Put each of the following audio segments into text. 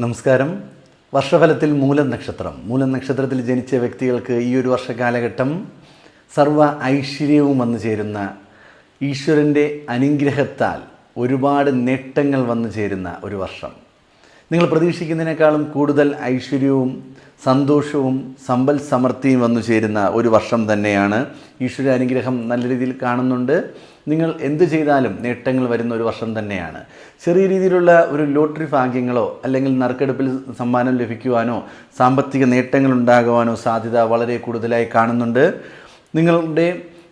നമസ്കാരം. വർഷഫലത്തിൽ മൂലം നക്ഷത്രം. മൂലം നക്ഷത്രത്തിൽ ജനിച്ച വ്യക്തികൾക്ക് ഈ ഒരു വർഷകാലഘട്ടം സർവ ഐശ്വര്യവും വന്നു ചേരുന്ന ഈശ്വരന്റെ അനുഗ്രഹത്താൽ ഒരുപാട് നേട്ടങ്ങൾ വന്നു ചേരുന്ന ഒരു വർഷം. നിങ്ങൾ പ്രതീക്ഷിക്കുന്നതിനേക്കാളും കൂടുതൽ ഐശ്വര്യവും സന്തോഷവും സമ്പൽ സമൃദ്ധിയും വന്നു ചേരുന്ന ഒരു വർഷം തന്നെയാണ് ഈശ്വര അനുഗ്രഹം നല്ല രീതിയിൽ കാണുന്നുണ്ട്. നിങ്ങൾ എന്തു ചെയ്താലും നേട്ടങ്ങൾ വരുന്ന ഒരു വർഷം തന്നെയാണ്. ചെറിയ രീതിയിലുള്ള ഒരു ലോട്ടറി ഭാഗ്യങ്ങളോ അല്ലെങ്കിൽ നറുക്കെടുപ്പിൽ സമ്മാനം ലഭിക്കുവാനോ സാമ്പത്തിക നേട്ടങ്ങൾ ഉണ്ടാകുവാനോ സാധ്യത വളരെ കൂടുതലായി കാണുന്നുണ്ട്. നിങ്ങളുടെ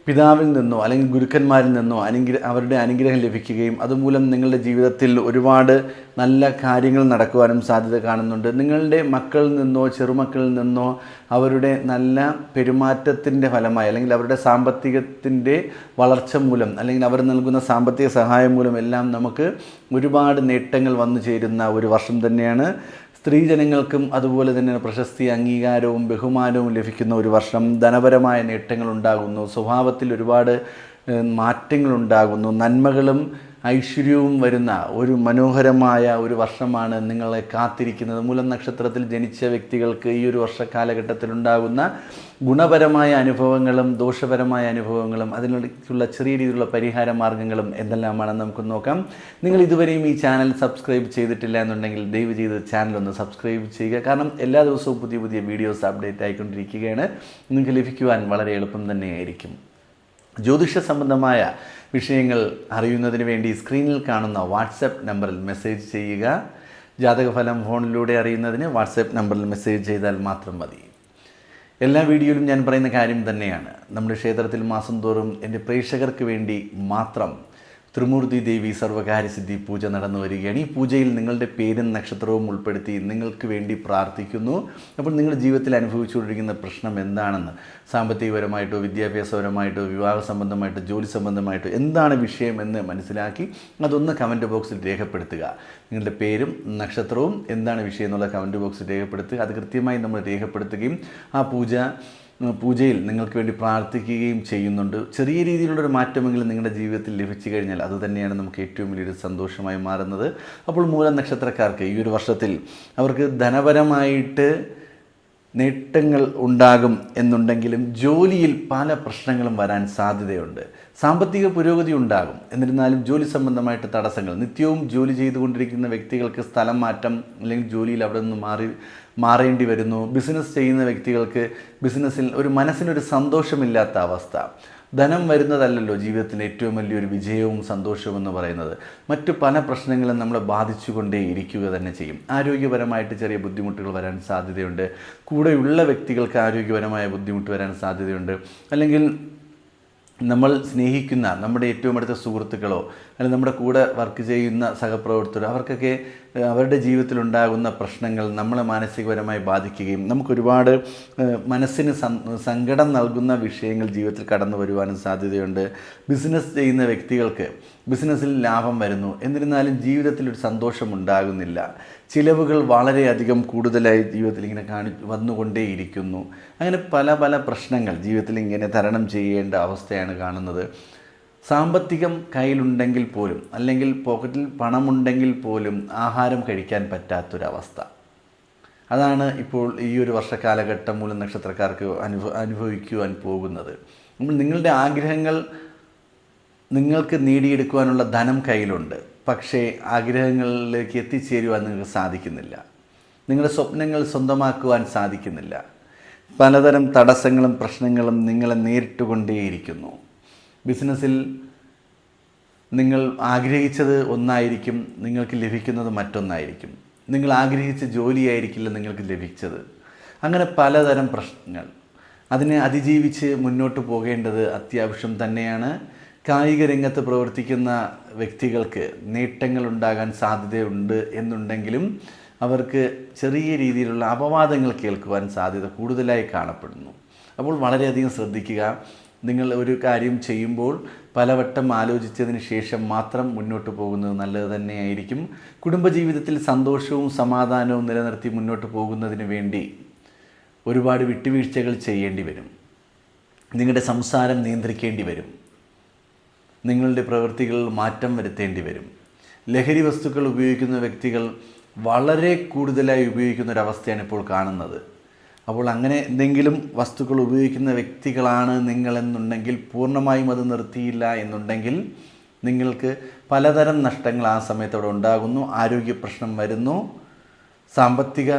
പിതാവിൽ നിന്നോ അല്ലെങ്കിൽ ഗുരുക്കന്മാരിൽ നിന്നോ അനുഗ്രഹ അവരുടെ അനുഗ്രഹം ലഭിക്കുകയും അതുമൂലം നിങ്ങളുടെ ജീവിതത്തിൽ ഒരുപാട് നല്ല കാര്യങ്ങൾ നടക്കുവാനും സാധ്യത കാണുന്നുണ്ട്. നിങ്ങളുടെ മക്കളിൽ നിന്നോ ചെറുമക്കളിൽ നിന്നോ അവരുടെ നല്ല പെരുമാറ്റത്തിന്റെ ഫലമായി അല്ലെങ്കിൽ അവരുടെ സാമ്പത്തികത്തിന്റെ വളർച്ച മൂലം അല്ലെങ്കിൽ അവർ നൽകുന്ന സാമ്പത്തിക സഹായം മൂലം എല്ലാം നമുക്ക് ഒരുപാട് നേട്ടങ്ങൾ വന്നു ചേരുന്ന ഒരു വർഷം തന്നെയാണ് സ്ത്രീജനങ്ങൾക്കും അതുപോലെ തന്നെ പ്രശസ്തി അംഗീകാരവും ബഹുമാനവും ലഭിക്കുന്ന ഒരു വർഷം. ധനപരമായ നേട്ടങ്ങൾ ഉണ്ടാകുന്നു സ്വഭാവത്തിൽ ഒരുപാട് മാറ്റങ്ങളുണ്ടാകുന്നു. നന്മകളും ഐശ്വര്യവും വരുന്ന ഒരു മനോഹരമായ ഒരു വർഷമാണ് നിങ്ങളെ കാത്തിരിക്കുന്നത്. മൂലം നക്ഷത്രത്തിൽ ജനിച്ച വ്യക്തികൾക്ക് ഈ ഒരു വർഷക്കാലഘട്ടത്തിൽ ഉണ്ടാകുന്ന ഗുണപരമായ അനുഭവങ്ങളും ദോഷപരമായ അനുഭവങ്ങളും അതിനുള്ള ചെറിയ രീതിയിലുള്ള പരിഹാര മാർഗങ്ങളും എന്തെല്ലാമാണെന്ന് നമുക്ക് നോക്കാം. നിങ്ങൾ ഇതുവരെയും ഈ ചാനൽ സബ്സ്ക്രൈബ് ചെയ്തിട്ടില്ല എന്നുണ്ടെങ്കിൽ ദയവ് ചെയ്ത് ചാനൽ ഒന്ന് സബ്സ്ക്രൈബ് ചെയ്യുക. കാരണം എല്ലാ ദിവസവും പുതിയ പുതിയ വീഡിയോസ് അപ്ഡേറ്റ് ആയിക്കൊണ്ടിരിക്കുകയാണ്. നിങ്ങൾക്ക് ലഭിക്കുവാൻ വളരെ എളുപ്പം തന്നെയായിരിക്കും. ജ്യോതിഷ സംബന്ധമായ വിഷയങ്ങൾ അറിയുന്നതിന് വേണ്ടി സ്ക്രീനിൽ കാണുന്ന വാട്സപ്പ് നമ്പറിൽ മെസ്സേജ് ചെയ്യുക. ജാതകഫലം ഫോണിലൂടെ അറിയുന്നതിന് വാട്സപ്പ് നമ്പറിൽ മെസ്സേജ് ചെയ്താൽ മാത്രം മതി. എല്ലാ വീഡിയോയിലും ഞാൻ പറയുന്ന കാര്യം തന്നെയാണ്. നമ്മുടെ ക്ഷേത്രത്തിൽ മാസം തോറും എന്റെ പ്രേക്ഷകർക്ക് വേണ്ടി മാത്രം ത്രിമൂർത്തി ദേവി സർവകാര്യസിദ്ധി പൂജ നടന്നു വരികയാണ്. ഈ പൂജയിൽ നിങ്ങളുടെ പേരും നക്ഷത്രവും ഉൾപ്പെടുത്തി നിങ്ങൾക്ക് വേണ്ടി പ്രാർത്ഥിക്കുന്നു. അപ്പോൾ നിങ്ങളുടെ ജീവിതത്തിൽ അനുഭവിച്ചുകൊണ്ടിരിക്കുന്ന പ്രശ്നം എന്താണെന്ന്? സാമ്പത്തികപരമായിട്ടോ വിദ്യാഭ്യാസപരമായിട്ടോ വിവാഹ സംബന്ധമായിട്ടോ ജോലി സംബന്ധമായിട്ടോ എന്താണ് വിഷയം എന്ന് മനസ്സിലാക്കി അതൊന്ന് കമന്റ് ബോക്സിൽ രേഖപ്പെടുത്തുക. നിങ്ങളുടെ പേരും നക്ഷത്രവും എന്താണ് വിഷയം എന്നുള്ള കമന്റ് ബോക്സിൽ രേഖപ്പെടുത്തുക. അത് കൃത്യമായി നമ്മൾ രേഖപ്പെടുത്തുകയും ആ പൂജ പൂജയിൽ നിങ്ങൾക്ക് വേണ്ടി പ്രാർത്ഥിക്കുകയും ചെയ്യുന്നുണ്ട്. ചെറിയ രീതിയിലുള്ളൊരു മാറ്റമെങ്കിലും നിങ്ങളുടെ ജീവിതത്തിൽ ലഭിച്ചു കഴിഞ്ഞാൽ അത് തന്നെയാണ് നമുക്ക് ഏറ്റവും വലിയൊരു സന്തോഷമായി മാറുന്നത്. അപ്പോൾ മൂലം നക്ഷത്രക്കാർക്ക് ഈ ഒരു വർഷത്തിൽ അവർക്ക് ധനപരമായിട്ട് നേട്ടങ്ങൾ ഉണ്ടാകും എന്നുണ്ടെങ്കിലും ജോലിയിൽ പല പ്രശ്നങ്ങളും വരാൻ സാധ്യതയുണ്ട്. സാമ്പത്തിക പുരോഗതി ഉണ്ടാകും. എന്നിരുന്നാലും ജോലി സംബന്ധമായിട്ട് തടസ്സങ്ങൾ. നിത്യവും ജോലി ചെയ്തുകൊണ്ടിരിക്കുന്ന വ്യക്തികൾക്ക് സ്ഥലം മാറ്റം അല്ലെങ്കിൽ ജോലിയിൽ അവിടെ നിന്ന് മാറി മാറേണ്ടി വരുന്നു. ബിസിനസ് ചെയ്യുന്ന വ്യക്തികൾക്ക് ബിസിനസ്സിൽ ഒരു മനസ്സിനൊരു സന്തോഷമില്ലാത്ത അവസ്ഥ. ധനം വരുന്നതല്ലല്ലോ ജീവിതത്തിലെ ഏറ്റവും വലിയൊരു വിജയവും സന്തോഷവും എന്ന് പറയുന്നത്. മറ്റു പല പ്രശ്നങ്ങളും നമ്മളെ ബാധിച്ചുകൊണ്ടേ ഇരിക്കുക തന്നെ ചെയ്യും. ആരോഗ്യപരമായിട്ട് ചെറിയ ബുദ്ധിമുട്ടുകൾ വരാൻ സാധ്യതയുണ്ട്. കൂടെയുള്ള വ്യക്തികൾക്ക് ആരോഗ്യപരമായ ബുദ്ധിമുട്ട് വരാൻ സാധ്യതയുണ്ട്. അല്ലെങ്കിൽ നമ്മൾ സ്നേഹിക്കുന്ന നമ്മുടെ ഏറ്റവും അടുത്ത സുഹൃത്തുക്കളോ അല്ലെങ്കിൽ നമ്മുടെ കൂടെ വർക്ക് ചെയ്യുന്ന സഹപ്രവർത്തകരോ അവർക്കൊക്കെ അവരുടെ ജീവിതത്തിലുണ്ടാകുന്ന പ്രശ്നങ്ങൾ നമ്മളെ മാനസികപരമായി ബാധിക്കുകയും നമുക്കൊരുപാട് മനസ്സിന് സങ്കടം നൽകുന്ന വിഷയങ്ങൾ ജീവിതത്തിൽ കടന്നു വരുവാനും സാധ്യതയുണ്ട്. ബിസിനസ് ചെയ്യുന്ന വ്യക്തികൾക്ക് ബിസിനസ്സിൽ ലാഭം വരുന്നു. എന്നിരുന്നാലും ജീവിതത്തിൽ ഒരു സന്തോഷം ഉണ്ടാകുന്നില്ല. ചിലവുകൾ വളരെയധികം കൂടുതലായി ജീവിതത്തിൽ ഇങ്ങനെ കാണി വന്നുകൊണ്ടേയിരിക്കുന്നു. അങ്ങനെ പല പല പ്രശ്നങ്ങൾ ജീവിതത്തിൽ ഇങ്ങനെ തരണം ചെയ്യേണ്ട അവസ്ഥയാണ് കാണുന്നത്. സാമ്പത്തികം കയ്യിലുണ്ടെങ്കിൽ പോലും അല്ലെങ്കിൽ പോക്കറ്റിൽ പണമുണ്ടെങ്കിൽ പോലും ആഹാരം കഴിക്കാൻ പറ്റാത്തൊരവസ്ഥ. അതാണ് ഇപ്പോൾ ഈ ഒരു വർഷക്കാലഘട്ടം മൂലം നക്ഷത്രക്കാർക്ക് അനുഭവ അനുഭവിക്കുവാൻ പോകുന്നത്. നിങ്ങളുടെ ആഗ്രഹങ്ങൾ നിങ്ങൾക്ക് നേടിയെടുക്കുവാനുള്ള ധനം കയ്യിലുണ്ട്. പക്ഷേ ആഗ്രഹങ്ങളിലേക്ക് എത്തിച്ചേരുവാൻ നിങ്ങൾക്ക് സാധിക്കുന്നില്ല. നിങ്ങളുടെ സ്വപ്നങ്ങൾ സ്വന്തമാക്കുവാൻ സാധിക്കുന്നില്ല. പലതരം തടസ്സങ്ങളും പ്രശ്നങ്ങളും നിങ്ങളെ നേരിട്ടുകൊണ്ടേയിരിക്കുന്നു. ബിസിനസ്സിൽ നിങ്ങൾ ആഗ്രഹിച്ചത് ഒന്നായിരിക്കും നിങ്ങൾക്ക് ലഭിക്കുന്നത് മറ്റൊന്നായിരിക്കും. നിങ്ങൾ ആഗ്രഹിച്ച ജോലിയായിരിക്കില്ല നിങ്ങൾക്ക് ലഭിച്ചത്. അങ്ങനെ പലതരം പ്രശ്നങ്ങൾ. അതിനെ അതിജീവിച്ച് മുന്നോട്ട് പോകേണ്ടത് അത്യാവശ്യം തന്നെയാണ്. കായിക രംഗത്ത് പ്രവർത്തിക്കുന്ന വ്യക്തികൾക്ക് നേട്ടങ്ങൾ ഉണ്ടാകാൻ സാധ്യതയുണ്ട് എന്നുണ്ടെങ്കിലും അവർക്ക് ചെറിയ രീതിയിലുള്ള അപവാദങ്ങൾ കേൾക്കുവാൻ സാധ്യത കൂടുതലായി കാണപ്പെടുന്നു. അപ്പോൾ വളരെയധികം ശ്രദ്ധിക്കുക. നിങ്ങൾ ഒരു കാര്യം ചെയ്യുമ്പോൾ പലവട്ടം ആലോചിച്ചതിന് ശേഷം മാത്രം മുന്നോട്ട് പോകുന്നത് നല്ലത് തന്നെയായിരിക്കും. കുടുംബജീവിതത്തിൽ സന്തോഷവും സമാധാനവും നിലനിർത്തി മുന്നോട്ട് പോകുന്നതിന് വേണ്ടി ഒരുപാട് വിട്ടുവീഴ്ചകൾ ചെയ്യേണ്ടി വരും. നിങ്ങളുടെ സംസാരം നിയന്ത്രിക്കേണ്ടി വരും. നിങ്ങളുടെ പ്രവൃത്തികളിൽ മാറ്റം വരുത്തേണ്ടി വരും. ലഹരി വസ്തുക്കൾ ഉപയോഗിക്കുന്ന വ്യക്തികൾ വളരെ കൂടുതലായി ഉപയോഗിക്കുന്ന ഒരവസ്ഥയാണ് ഇപ്പോൾ കാണുന്നത്. അപ്പോൾ അങ്ങനെ എന്തെങ്കിലും വസ്തുക്കൾ ഉപയോഗിക്കുന്ന വ്യക്തികളാണ് നിങ്ങളെന്നുണ്ടെങ്കിൽ പൂർണമായും അത് നിർത്തിയില്ല എന്നുണ്ടെങ്കിൽ നിങ്ങൾക്ക് പലതരം നഷ്ടങ്ങൾ ആ സമയത്ത് അവിടെ ഉണ്ടാകുന്നു. ആരോഗ്യ പ്രശ്നം വരുന്നു. സാമ്പത്തിക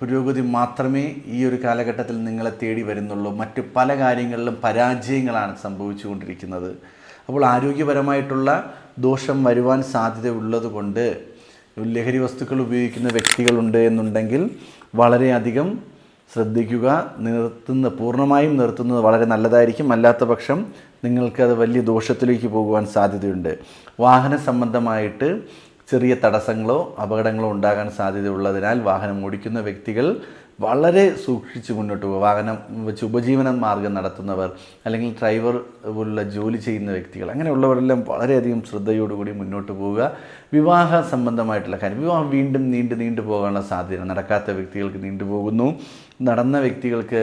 പുരോഗതി മാത്രമേ ഈ ഒരു കാലഘട്ടത്തിൽ നിങ്ങളെ തേടി വരുന്നുള്ളൂ. മറ്റ് പല കാര്യങ്ങളിലും പരാജയങ്ങളാണ് സംഭവിച്ചുകൊണ്ടിരിക്കുന്നത്. അപ്പോൾ ആരോഗ്യപരമായിട്ടുള്ള ദോഷം വരുവാൻ സാധ്യതയുള്ളത് കൊണ്ട് ലഹരി വസ്തുക്കൾ ഉപയോഗിക്കുന്ന വ്യക്തികളുണ്ട് എന്നുണ്ടെങ്കിൽ വളരെയധികം ശ്രദ്ധിക്കുക നിർത്തുന്ന പൂർണമായും നിർത്തുന്നത് വളരെ നല്ലതായിരിക്കും. അല്ലാത്ത പക്ഷം നിങ്ങൾക്കത് വലിയ ദോഷത്തിലേക്ക് പോകുവാൻ സാധ്യതയുണ്ട്. വാഹന സംബന്ധമായിട്ട് ചെറിയ തടസ്സങ്ങളോ അപകടങ്ങളോ ഉണ്ടാകാൻ സാധ്യതയുള്ളതിനാൽ വാഹനം ഓടിക്കുന്ന വ്യക്തികൾ വളരെ സൂക്ഷിച്ച് മുന്നോട്ട് പോകുക വാഹനം വെച്ച് ഉപജീവന മാർഗം നടത്തുന്നവർ അല്ലെങ്കിൽ ഡ്രൈവർ പോലുള്ള ജോലി ചെയ്യുന്ന വ്യക്തികൾ അങ്ങനെയുള്ളവരെല്ലാം വളരെയധികം ശ്രദ്ധയോടുകൂടി മുന്നോട്ട് പോവുക. വിവാഹ സംബന്ധമായിട്ടുള്ള കാര്യം. വിവാഹം വീണ്ടും നീണ്ടു നീണ്ടു പോകാനുള്ള സാധ്യത നടക്കാത്ത വ്യക്തികൾക്ക് നീണ്ടു പോകുന്നു. നടന്ന വ്യക്തികൾക്ക്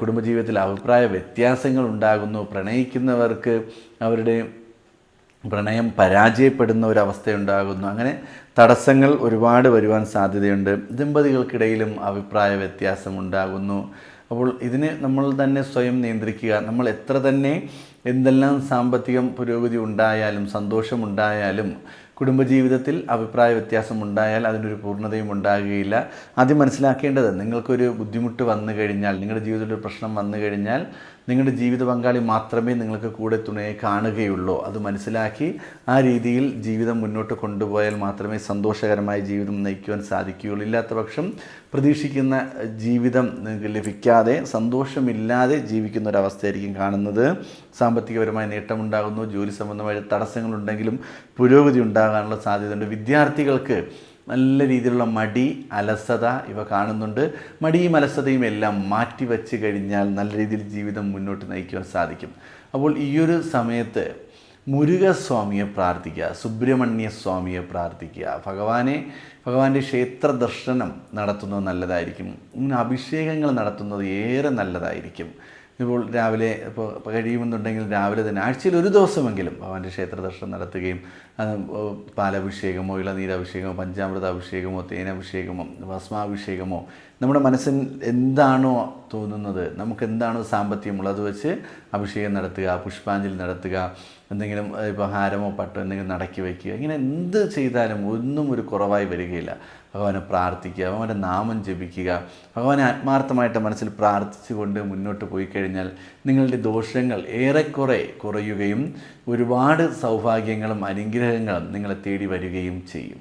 കുടുംബജീവിതത്തിൽ അഭിപ്രായ വ്യത്യാസങ്ങൾ ഉണ്ടാകുന്നു. പ്രണയിക്കുന്നവർക്ക് അവരുടെ പ്രണയം പരാജയപ്പെടുന്ന ഒരവസ്ഥയുണ്ടാകുന്നു. അങ്ങനെ തടസ്സങ്ങൾ ഒരുപാട് വരുവാൻ സാധ്യതയുണ്ട്. ദമ്പതികൾക്കിടയിലും അഭിപ്രായ വ്യത്യാസം ഉണ്ടാകുന്നു. അപ്പോൾ ഇതിന് നമ്മൾ തന്നെ സ്വയം നിയന്ത്രിക്കുക. നമ്മൾ എത്ര തന്നെ എന്തെല്ലാം സാമ്പത്തികം പുരോഗതി ഉണ്ടായാലും സന്തോഷമുണ്ടായാലും കുടുംബജീവിതത്തിൽ അഭിപ്രായ വ്യത്യാസം ഉണ്ടായാൽ അതിനൊരു പൂർണതയും ഉണ്ടാകുകയില്ല. ആദ്യം മനസ്സിലാക്കേണ്ടത് നിങ്ങൾക്കൊരു ബുദ്ധിമുട്ട് വന്നു കഴിഞ്ഞാൽ നിങ്ങളുടെ ജീവിതത്തിൽ ഒരു പ്രശ്നം വന്നു കഴിഞ്ഞാൽ നിങ്ങളുടെ ജീവിത പങ്കാളി മാത്രമേ നിങ്ങൾക്ക് കൂടെ തുണയെ കാണുകയുള്ളൂ. അത് മനസ്സിലാക്കി ആ രീതിയിൽ ജീവിതം മുന്നോട്ട് കൊണ്ടുപോയാൽ മാത്രമേ സന്തോഷകരമായ ജീവിതം നയിക്കുവാൻ സാധിക്കുകയുള്ളൂ. ഇല്ലാത്ത പക്ഷം പ്രതീക്ഷിക്കുന്ന ജീവിതം നിങ്ങൾക്ക് ലഭിക്കാതെ സന്തോഷമില്ലാതെ ജീവിക്കുന്ന ഒരവസ്ഥയായിരിക്കും കാണുന്നത്. സാമ്പത്തികപരമായ നേട്ടമുണ്ടാകുന്നു ജോലി സംബന്ധമായ തടസ്സങ്ങളുണ്ടെങ്കിലും പുരോഗതി ഉണ്ടാകാനുള്ള സാധ്യതയുണ്ട്. വിദ്യാർത്ഥികൾക്ക് നല്ല രീതിയിലുള്ള മടി അലസത ഇവ കാണുന്നുണ്ട്. മടിയും അലസതയും എല്ലാം മാറ്റി വച്ച് കഴിഞ്ഞാൽ നല്ല രീതിയിൽ ജീവിതം മുന്നോട്ട് നയിക്കുവാൻ സാധിക്കും. അപ്പോൾ ഈ ഒരു സമയത്ത് മുരുകസ്വാമിയെ പ്രാർത്ഥിക്കുക സുബ്രഹ്മണ്യ സ്വാമിയെ പ്രാർത്ഥിക്കുക. ഭഗവാനെ ഭഗവാന്റെ ക്ഷേത്ര ദർശനം നടത്തുന്നത് നല്ലതായിരിക്കും. അഭിഷേകങ്ങൾ നടത്തുന്നത് ഏറെ നല്ലതായിരിക്കും. ഇപ്പോൾ രാവിലെ ഇപ്പോൾ കഴിയുമെന്നുണ്ടെങ്കിൽ രാവിലെ തന്നെ ആഴ്ചയിൽ ഒരു ദിവസമെങ്കിലും ഭഗവാന്റെ ക്ഷേത്ര ദർശനം നടത്തുകയും പാലഭിഷേകമോ ഇളനീരഭിഷേകമോ പഞ്ചാമൃത അഭിഷേകമോ തേനഭിഷേകമോ ഭസ്മാഭിഷേകമോ നമ്മുടെ മനസ്സിൽ എന്താണോ തോന്നുന്നത് നമുക്ക് എന്താണോ സാമ്പത്തികമുള്ളത് അത് വെച്ച് അഭിഷേകം നടത്തുക പുഷ്പാഞ്ജലി നടത്തുക എന്തെങ്കിലും ഇപ്പോൾ ഹാരമോ പട്ടോ എന്തെങ്കിലും നടക്കി വയ്ക്കുക ഇങ്ങനെ എന്ത് ചെയ്താലും ഒന്നും ഒരു കുറവായി വരികയില്ല. ഭഗവാനെ പ്രാർത്ഥിക്കുക ഭഗവാന്റെ നാമം ജപിക്കുക ഭഗവാനെ ആത്മാർത്ഥമായിട്ട് മനസ്സിൽ പ്രാർത്ഥിച്ചുകൊണ്ട് മുന്നോട്ട് പോയി കഴിഞ്ഞാൽ നിങ്ങളുടെ ദോഷങ്ങൾ ഏറെക്കുറെ കുറയുകയും ഒരുപാട് സൗഭാഗ്യങ്ങളും അനുഗ്രഹങ്ങളും നിങ്ങളെ തേടി വരികയും ചെയ്യും.